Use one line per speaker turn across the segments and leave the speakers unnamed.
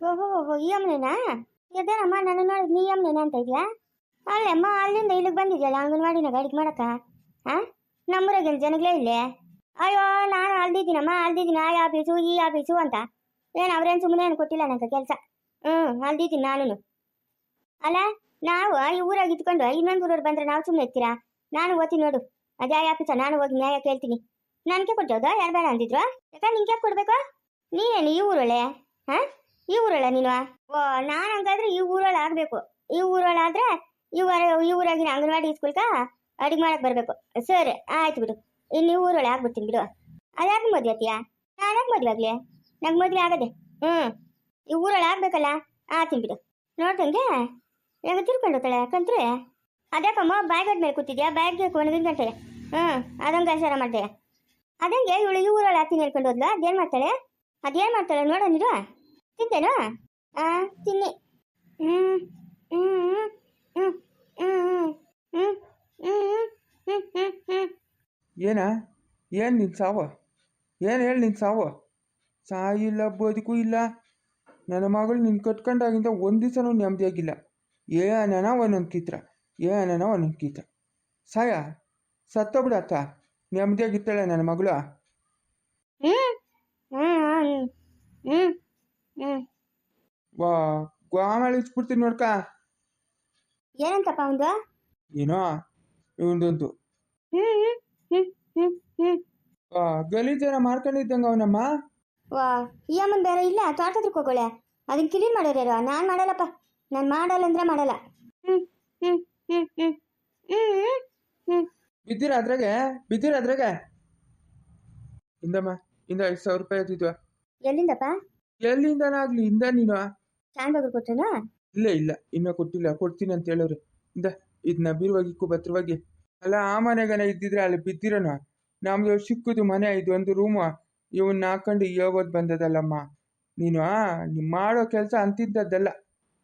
ಓಹೋ ಓಹೋ, ಈ ಅಮ್ಮನೇನಾ ಎದೇನಮ್ಮ ನನ್ನ ನೋಡಿದ್ ನೀ ಅಮ್ಮನೇನ ಅಂತ ಇದೆಯಾ? ಅಲ್ಲಮ್ಮ ಅಲ್ಲಿಂದ ಇಲ್ಲಿಗೆ ಬಂದಿದ್ಯಲ್ಲ ಅಂಗನವಾಡಿನ ಗಾಡಿಗೆ ಮಾಡಕ್ಕ? ಹಾಂ ನಮ್ಮೂರಾಗಿನ ಜನಗಳೇ ಇಲ್ಲೇ? ಅಯ್ಯೋ, ನಾನು ಅಲ್ದಿದ್ದೀನಮ್ಮ ಅಲ್ದಿದ್ದೀನಿ ಆ ಆಫೀಸು ಈ ಆಫೀಸು ಅಂತ. ಏನು ಅವ್ರೇನು ಸುಮ್ಮನೆ ಏನು ಕೊಟ್ಟಿಲ್ಲ ನನಗೆ ಕೆಲಸ? ಹ್ಞೂ ಅಲ್ದಿದ್ದೀನಿ ನಾನು ಅಲ್ಲ, ನಾವು ಈ ಊರಾಗ ಇಟ್ಕೊಂಡು ಇನ್ನೊಂದು ಊರವ್ರು ಬಂದ್ರೆ ನಾವು ಸುಮ್ಮನೆ ಇರ್ತೀರಾ? ನಾನು ಓದ್ತೀನಿ ನೋಡು. ಅದೇ ಆಫೀಸ ನಾನು ಹೋಗಿ ನ್ಯಾಯ ಕೇಳ್ತೀನಿ. ನನಗೆ ಕೊಟ್ಟೋದು ಯಾರು ಬೇಡ ಅಂದಿದ್ರು? ಯಾಕಂದ್ರೆ ನಿಂಗೆ ಕೊಡ್ಬೇಕು? ನೀನೇನು ಈ ಊರೊಳೆ? ಹಾಂ ಈ ಊರಳ ನೀನು? ಓ ನಾನು ಹಂಗಾದ್ರೆ ಈ ಊರೊಳ ಆಗಬೇಕು. ಈ ಊರಳ ಈ ಊರ ಈ ಊರಾಗಿನ ಅಂಗನವಾಡಿ ಸ್ಕೂಲ್ಕ ಅಡಿಗೆ ಮಾಡಕ್ಕೆ ಬರಬೇಕು. ಸರಿ, ಆಯ್ತು ಬಿಡು. ಇನ್ನು ಈ ಊರೊಳೆ ಆಗ್ಬಿಡ್ತೀನಿ ಬಿಡು. ಅದ್ಯಾಕೆ ಮದುವೆ ಆತೀಯಾ? ನಾನಾಗ ಮದುವೆ ಆಗ್ಲಿ? ನಂಗೆ ಮದುವೆ ಆಗದೆ. ಹ್ಞೂ ಈ ಊರೊಳ ಆಗ್ಬೇಕಲ್ಲ? ಆತೀನಿ ಬಿಡು. ನೋಡ್ದಂಗೆ? ಹೆಂಗ ತಿರ್ಕೊಂಡು ಹೋಗ್ತಾಳೆ? ಯಾಕಂದ್ರೆ ಅದ್ಯಾಕಮ್ಮ ಬ್ಯಾಗ್ ಮೇಲೆ ಕೂತಿದ್ಯಾ? ಬ್ಯಾಗ್ಗೆ ಒಣಗಿನ ಗಂಟೆ ಹ್ಞೂ ಅದಂಗೆ ಆಚಾರ ಮಾಡ್ದೆ ಅದಂಗೆ ಇವಳು ಈ ಊರೊಳಗೆ ಹಾಕ್ತೀನಿ ಹೇಳ್ಕೊಂಡು ಹೋದ್ಲು. ಅದೇನು ಮಾಡ್ತಾಳೆ? ಅದೇನು ಮಾಡ್ತಾಳೆ ನೋಡ ನೀರು ತಿಂತೇನು ಆ ತಿನ್ನಿ
ಏನ ಏನು ನಿನ್ನ ಸಾವು ಏನು ಹೇಳಿ ನಿನ್ನ ಸಾವು ಸಾಯಿಲ್ಲ ಬದುಕು ಇಲ್ಲ ನನ್ನ ಮಗಳು ನಿನ್ನ ಕಟ್ಕೊಂಡಾಗಿಂದ ಒಂದು ದಿವಸನೂ ನೆಮ್ಮದಿಯಾಗಿಲ್ಲ ಏನನ ಒಂದೊಂದು ಕಿತ್ರ ಏನನ ಒಂದೊಂದು ಕಿತ್ರ ಸಾಯ ಸತ್ತೋಗ್ಬಿಡತ್ತ ನೆಮ್ಮದಿಯಾಗಿತ್ತಾಳೆ ನನ್ನ ಮಗಳು
ಹ್ಞೂ ಹ್ಞೂ ಹ್ಞೂ ಹ್ಞೂ
ವಾ ಗೋಮಾಳ ಇಚ್ಬಿಡ್ತೀನಿ ನೋಡ್ಕ.
ಏನಂತಪ್ಪ ಒಂದು
ಏನೋ ಇವನದೊಂದು ಗಲೀಜರ ಮಾಡ್ಕೊಂಡಿದ್ದಂಗ ಅವನಮ್ಮ?
ವಾ ಈ ಅಮ್ಮನ ಬೇರೆ ಇಲ್ಲ ತೋಟದಕ್ಕೆ ಹೋಗೋಳೆ. ಅದನ್ನ ಕ್ಲೀನ್ ಮಾಡೋರು ಯಾರು? ನಾನು ಮಾಡಲ್ಲಪ್ಪ. ನಾನು ಮಾಡಲ್ಲ ಅಂದ್ರೆ ಮಾಡಲ್ಲ. ಹ್ಞೂ ಹ್ಞೂ ಹ್ಞೂ ಹ್ಞೂ ಹ್ಞೂ ಹ್ಞೂ
ಬಿದ್ದಿರ ಅದ್ರಾಗೆ? ಬಿದ್ದಿರ ಅದ್ರಾಗೆ? ಇಂದಮ್ಮ ಇಂದ ಐದು ಸಾವಿರ ರೂಪಾಯಿ ಆಯ್ತಿದ್ವ
ಎಲ್ಲಿಂದಪ್ಪ?
ಎಲ್ಲಿಂದನಾಗ್ಲಿ? ಇಂದ ನೀನು?
ಕೊಟ್ಟನಾ?
ಇಲ್ಲ ಇಲ್ಲ. ಇನ್ನೂ ಕೊಟ್ಟಿಲ್ಲ. ಕೊಡ್ತೀನಿ ಅಂತ ಹೇಳೋರು. ಇಂದ ಇದನ್ನ ಬೀರುವಾಗಿಕ್ಕು ಭದ್ರವಾಗಿ. ಅಲ್ಲ ಆ ಮನೆಗನ ಇದ್ದಿದ್ರೆ ಅಲ್ಲಿ ಬಿದ್ದಿರೋಣ ನಮ್ದು ಸಿಕ್ಕುದು ಮನೆ ಇದು ಒಂದು ರೂಮು ಇವನ್ನ ಹಾಕೊಂಡು ಯೋಗೋದು ಬಂದದಲ್ಲಮ್ಮ? ನೀನು ನೀನು ಮಾಡೋ ಕೆಲಸ ಅಂತಿದ್ದದ್ದಲ್ಲ.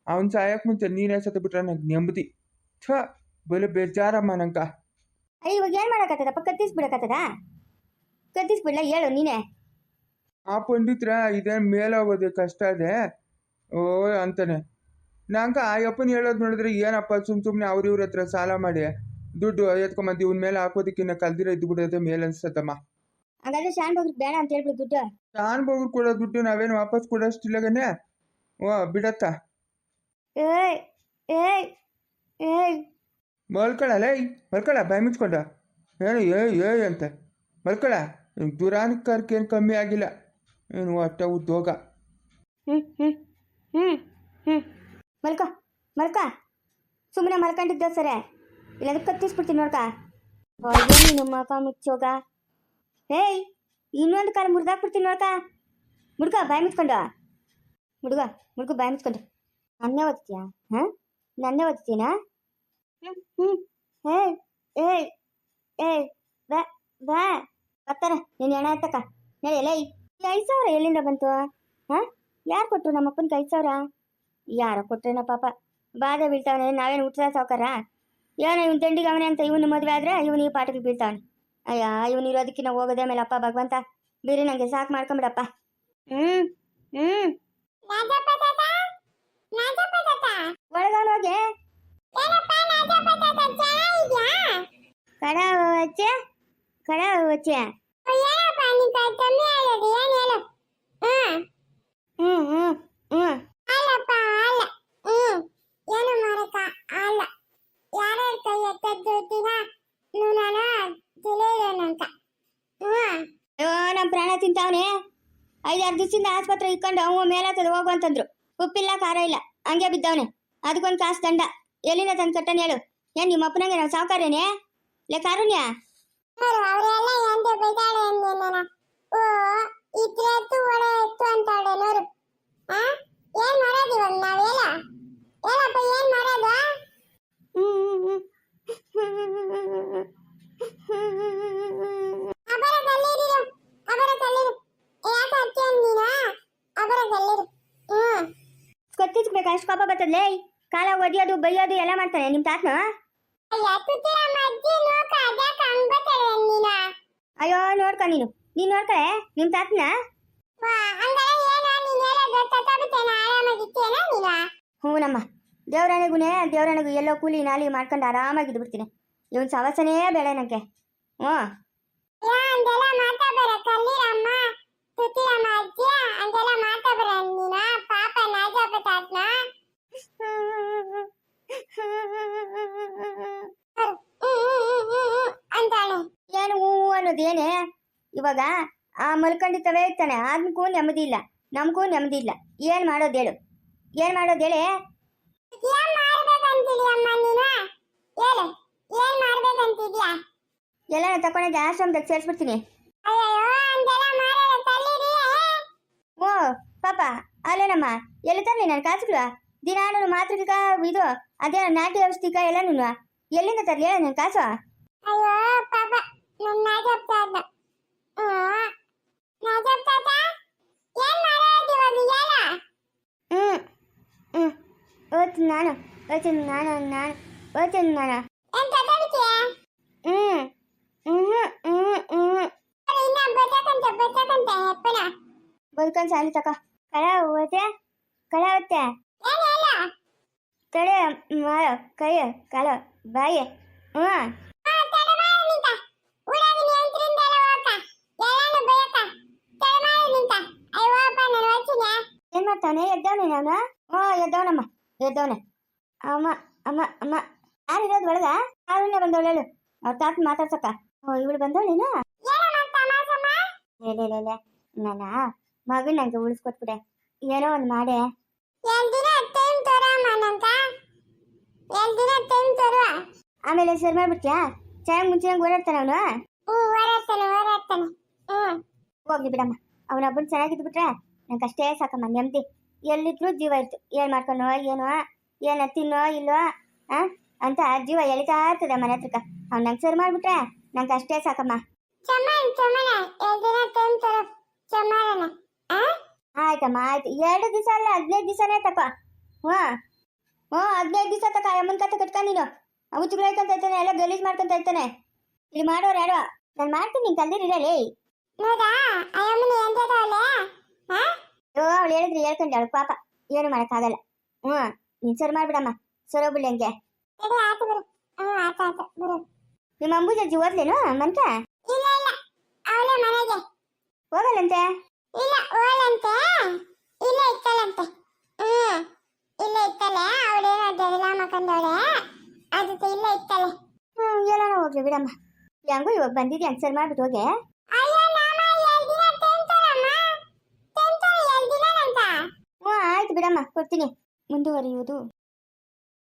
ಅವನ್ ಸಾಯಕ್ಕೆ ಮುಂಚೆ ನೀನೇ ಸತ್ತು ಬಿಟ್ರ ನಂಗೆ ನೆಮ್ಮದಿ. ಥ ಬಲು ಬೇಜಾರಮ್ಮ ನಂಗ.
ಅಯ್ಯ ಇವಾಗ ಏನ್ ಮಾಡಕತ್ತದಪ್ಪ ಕತ್ತಿಸ್ಬಿಡಕತ್ತದ ಕತ್ತಿಸ್ಬಿಡ್ಲ ಹೇಳು ನೀನೇ.
ಆ ಪಂಡಿತ್ರ ಇದೇನು ಮೇಲೋಗೋದು ಕಷ್ಟ ಇದೆ ಓ ಅಂತಾನೆ ನಂಗೆ ಆ ಅಪ್ಪನ ಹೇಳೋದು ನೋಡಿದ್ರೆ ಏನಪ್ಪ ಸುಮ್ ಸುಮ್ಮನೆ ಅವ್ರ ಇವ್ರ ಹತ್ರ ಸಾಲ ಮಾಡಿ ದುಡ್ಡು ಎತ್ಕೊಂಬಂದು ಇವನ್ ಮೇಲೆ ಹಾಕೋದಕ್ಕಿನ್ನ ಕಲ್ದಿರ ಇದ್ದು ಬಿಡೋದೇ ಮೇಲೆ ಅನ್ಸತ್ತಮ್ಮ
ಹಾಗಾದ್ರೆ ಶಾನ್ ಬಗ್ಗೆ ಬೇಡ ಅಂತ ಹೇಳ್ಬಿಡು ದುಡ್ಡು
ಶಾನ್ ಬೋಗ್ರು ಕೊಡೋ ದುಡ್ಡು ನಾವೇನು ವಾಪಸ್ ಕೊಡೋಷ್ಟಿಲ್ಲಗನೆ ಓ ಬಿಡತ್ತ
ಏಯ್ ಏಯ್ ಏಯ್
ಮಲ್ಕೊಳಲ್ಲ ಲೈ ಮಲ್ಕೊಳ ಬಾಯ್ ಮುಚ್ಕೊಂಡ ಏನು ಏಯ್ ಏಯ್ ಅಂತ ಮಲ್ಕೊಳ ದುರಾನಿಕರ್ಕೇನು ಕಮ್ಮಿ ಆಗಿಲ್ಲ ಏನು ಅಟ್ಟ ಉದ್ಯೋಗ
ಹ್ಞೂ ಹ್ಞೂ ಹ್ಞೂ ಹ್ಞೂ ಮಲ್ಕ ಮಲ್ಕ. ಸುಮ್ಮನೆ ಮಲ್ಕೊಂಡಿದ್ದ ಸರಿ. ಇಲ್ಲಾಂದ್ರೆ ಕತ್ತಿಸ್ಬಿಡ್ತೀನಿ ನೋಡ್ಕ. ನೀನು ಮಕ ಮುಚ್ಚೋಗ. ಹೇಯ್ ಇನ್ನೊಂದು ಕಾಲು ಮುರಿದಾಕ್ಬಿಡ್ತೀನಿ ನೋಡ್ಕ. ಮುಡ್ಕ ಬಾಯಿ ಮುಚ್ಕೊಂಡು. ಮುಡುಗ ಹುಡುಗ ಬಾಯಿ ಮುಚ್ಕೊಂಡು. ನನ್ನೇ ಓದ್ತೀಯಾ? ಹಾಂ? ನನ್ನೇ ಓದ್ತೀನಾ ಹ್ಞೂ ಹೇ ಏಯ್ ಏಯ್ ಏಯ್ ಬಾ ಬಾ. ಬರ್ತಾರೆ. ನೀನು ಹೆಣ ಆಯ್ತಕ್ಕ. ಹೇಳಿ ಎಲ್ಲ ಈ ಐದು ಸಾವಿರ ಎಲ್ಲಿಂದ ಬಂತು? ಹಾಂ? ಯಾರು ಕೊಟ್ಟರು ನಮ್ಮ ಅಪ್ಪನಿಗೆ ಐದು ಸಾವಿರ? ಯಾರೋ ಕೊಟ್ರೇನೋ ಪಾಪ. ಬಾಧೆ ಬೀಳ್ತಾವನೆ, ನಾವೇನು ಹುಟ್ಟಿದ ಸಾವುಕಾರ? ಏನೋ ಇವನ್ ತಂಡಿಗೆ ಅವನೇ ಅಂತ ಇವನು ಮದುವೆ ಆದರೆ ಇವನು ಈ ಪಾಠಕ್ಕೆ ಬೀಳ್ತಾವನೆ. ಅಯ್ಯ, ಇವನು ಇರೋದಕ್ಕಿನ್ನ ಹೋಗೋದೇ ಮೇಲೆ ಅಪ್ಪ, ಭಗವಂತ, ಬೇರೆ ನನಗೆ ಸಾಕು ಮಾಡ್ಕೊಂಬಿಡಪ್ಪ. ಹ್ಞೂ ಹ್ಞೂ ಒಳಗೆ ಕಡ ವಚ್ಚೆ ಕಡ ವಚ್ಚೆ ಹ್ಞೂ ಹ್ಞೂ ಹ್ಞೂ ಅಯ್ಯೋ ನಮ್ಮ ಪ್ರಾಣ ತಿಂತಾವನೆ. ಐದಾರು ದಿವಸದಿಂದ ಆಸ್ಪತ್ರೆ ಇಟ್ಕೊಂಡು ಅವ ಮೇಲೆ ಹೋಗು ಅಂತಂದ್ರು. ಉಪ್ಪಿಲ್ಲ ಖಾರ ಇಲ್ಲ. ಹಂಗೆ ಬಿದ್ದವನೆ. ಅದಕ್ಕೊಂದು ಕಾಸು ದಂಡ. ಎಲ್ಲಿಂದ ತಂದು ಕಟ್ಟನ್ ಹೇಳು. ಏನ್ ನಿಮ್ಮ ಅಪ್ಪನಂಗೆ ನಾವು ಸಾವುಕಾರೇನೆ ಲೇ ಕಾರುಣ್ಯ.
ಅವರೆಲ್ಲ ಅಂದೇನ ಓ ಇದ್ರೆ ಎತ್ತು ಒಡೆ ಎತ್ತು ಅಂತಾಳೆ ನೋಡು. ಆ ಏನ್ ಮಾಡೋದು ಇವಾಗ ನಾವೆಲ್ಲ ಏನಪ್ಪ ಏನ್ ಮಾಡೋದು? ಅಬರ ಕಲ್ಲಿರು ಅಬರ ಕಲ್ಲಿರು ಯಾಕೆ ಅತ್ತೆ ನೀನಾ? ಅಬರ ಕಲ್ಲಿರು ಹ್ಮ್.
ಕತ್ತಿಸ್ಬೇಕು ಅಷ್ಟು ಕೋಪ ಬರ್ತದ್ಲೇ ಕಾಲ ಒದಿಯೋದು ಬೈಯೋದು ಎಲ್ಲ ಮಾಡ್ತಾನೆ ನಿಮ್ಮ ತಾತನ? ಅಯ್ಯೋ ನೋಡ್ಕ ನೀನು. ನೀನು ನೋಡ್ಕಳೆ ನಿಮ್ಮ ತಾತನ?
ಏನೋ ನೀನ್?
ಹ್ಞೂನಮ್ಮ ದೇವರಾಣೆಗುನೇ ದೇವರಾಣೆಗೂ ಎಲ್ಲೋ ಕೂಲಿ ನಾಲಿ ಮಾಡ್ಕೊಂಡು ಆರಾಮಾಗಿದ್ದು ಬಿಡ್ತೀನಿ ಇವನ್ ಸವಸನೇ ಬೇಡ ನನಗೆ ಹ್ಞೂ.
ಯಾ ಅಂದೆಲ್ಲ ಮಾತಾಬರ ಕಲ್ಲಿರಮ್ಮ ತುತಿರಮ್ಮ ಅಜ್ಜಿ ಅಂದೆಲ್ಲ ಮಾತಾಬರ ನೀನ. ಪಾಪ ನಾಜಾಪ ತಾತ್ನ ಅಂತಾಳೆ.
ಏನು ಹೂ ಅನ್ನೋದೇನೆ? ಇವಾಗ ಆ ಮಲ್ಕೊಂಡಿರ್ತವೆ ಇರ್ತಾನೆ. ಅದಕ್ಕೂ ನೆಮ್ಮದಿ ಇಲ್ಲ. ನಮಗೂ ನೆಮ್ಮದಿ ಇಲ್ಲ. ಏನು ಮಾಡೋದು ಹೇಳು. ಏನು ಮಾಡೋದು ಹೇಳಿ? ಎಲ್ಲ ತಕೊಂಡಿದ್ದೆ ಆಶ್ರಮದಾಗ ಸೇರಿಸ್ಬಿಡ್ತೀನಿ. ಓ ಪಾಪ ಅಲ್ಲೇನಮ್ಮ? ಎಲ್ಲಿ ನಾನು ಕಾಸುಗಳ? ದಿನ ನಾನು ಮಾತ್ರಿಕ ಇದು ಅದೇ ನಾಟಿ ಎಲ್ಲ ನಾನು. ಎಲ್ಲಿಂದ ತರಲಿ ಹೇಳ ನನ್ನ ಕಾಸು?
ಹ್ಮ್.
ಹ್ಞೂ ಓದ್ತೀನಿ ನಾನು ಓದ್ತೀನಿ ನಾನು ನಾನು ಓದ್ತೀನಿ ನಾನು. ಹ್ಞೂ ಹ್ಞೂ ಹ್ಞೂ ಹ್ಞೂ ಬದುಕೊಂಡು ಸಾಲಿ ತಕ. ಕಳ ಓತೆ ಕಳ
ಹೇಳ
ತಡೆ ಮಾಡ ಕೈ ಕಳ ಬಾಯಿ. ಹ್ಞೂ ಏನು ಮಾಡ್ತಾನೆ? ಎದ್ದವನಿ ನಾನು? ಹ್ಞೂ ಎದ್ದವನಮ್ಮ, ಎದ್ದವನೆ. ಅಮ್ಮ ಅಮ್ಮ ಅಮ್ಮ. ಯಾರಿರೋದು ಒಳಗ? ಯಾರನ್ನೇ ಬಂದವಳು ಹೇಳು. ಅವ್ರ ತಾತ ಮಾತಾಡ್ಸಕ್ಕ. ಓ, ಇವಳು ಬಂದವಳೇನು ಲೇ ನನ್ನ ಮಗನ ನಂಗೆ ಉಳಿಸ್ಕೊಟ್ಬಿಡೆ ಏನೋ ಒಂದು ಮಾಡೆ. ಆಮೇಲೆ ಸರಿ ಮಾಡ್ಬಿಡ್ತೀಯಾ ಚೆನ್ನಾಗಿ ಮುಂಚೆ ಓಡಾಡ್ತಾನೆ ಅವನು?
ಹ್ಞೂ ಓಡಾಡ್ತಾನೆ ಓಡಾಡ್ತಾನೆ ಹ್ಞೂ
ಹೋಗ್ಲಿ ಬಿಡಮ್ಮ. ಅವನೊಬ್ಬನ ಚೆನ್ನಾಗಿದ್ಬಿಟ್ರೆ ನಂಗೆ ಅಷ್ಟೇ ಸಾಕಮ್ಮ, ನೆಮ್ಮದಿ. ಎಲ್ಲಿದ್ರು ಜೀವ ಇತ್ತು. ಏನು ಮಾಡ್ಕೊನೋ ಏನೋ ಏನ ತಿನ್ನೋ ಇಲ್ಲೋ ಅಂತ ಜೀವ ಎಳಿತಾ ಇರ್ತದೆ ಮನೆ ಹತ್ರಕ್ಕ. ಅವ್ನು ನಂಗೆ ಸರಿ ಮಾಡ್ಬಿಟ್ರೆ ನಂಗೆ ಅಷ್ಟೇ ಸಾಕಮ್ಮ. ಆಯ್ತಮ್ಮ ಆಯ್ತು. ಎರಡು ದಿವಸ ಅಲ್ಲ ಹದಿನೈದು ದಿವಸನೇ ತಕೋ. ಹ್ಞೂ ಹ್ಞೂ ಹದಿನೈದು ದಿವಸ ತಕ್ಕ ಅಮ್ಮನ ಕತೆ ಕಟ್ಕ ನೀನು. ಹುಚ್ಚುಗಳು ಹೇಳ್ಕೊಂತ ಇರ್ತಾನೆ ಎಲ್ಲ ಗಲೀಜ್ ಮಾಡ್ಕೊಂತ ಇರ್ತಾನೆ. ಇಲ್ಲಿ ಮಾಡೋರು ಯಾರೋ? ನಾನು ಮಾಡ್ತೀನಿ ನೀನು ಕಲ್ದಿರಲೇ
ಹೌದಾ? ಅಯ್ಯಮ್ಮನ ಎಂತದವಳೆ
ಅಯ್ಯೋ ಅವಳು ಹೇಳಿದ್ರೆ ಹೇಳ್ಕೊಂಡೆ ಅವಳು ಪಾಪ. ಏನು ಮಾಡೋಕ್ಕಾಗಲ್ಲ. ಹ್ಞೂ ನೀನು ಸರಿ ಮಾಡ್ಬಿಡಮ್ಮ. ಸರೋಬಿಡ್ಲಿ ಹಂಗೆ. ನಿಮ್ಮ ಅಂಬುಜಜ್ಜಿ ಓದ್ಲೇನು ಮನ್ಕ?
ಇಲ್ಲ ಇಲ್ಲ.
ಹೋಗಲ್ಲಂತೆ?
ಇಲ್ಲ ಇತ್ತಲಂತೆ ಹ್ಮ್ ಇಲ್ಲ ಇತ್ತಲೆ ಅವಳೇನೋ ಜಗಳ ಮಕ್ಕಂದವಳೆ. ಅದಕ್ಕೆ ಇಲ್ಲ ಇತ್ತಲೆ
ಹ್ಞೂ ಎಲ್ಲಾನ ಹೋಗ್ಲಿ ಬಿಡಮ್ಮ. ಹೆಂಗೋ ಇವಾಗ ಬಂದಿದ್ಯಾ? ಹಂಗೆ ಸರಿ ಮಾಡ್ಬಿಟ್ಟು ಹೋಗೆ
ಅಯ್ಯೋ ನಾಮ ಎರಡು ದಿನ ತೆಂತರಮ್ಮ ತೆಂತರ ಎರಡು ದಿನ ನಂತ
ಹ್ಞೂ ಆಯ್ತು ಬಿಡಮ್ಮ ಕೊಡ್ತೀನಿ ಮುಂದುವರಿಯುವುದು.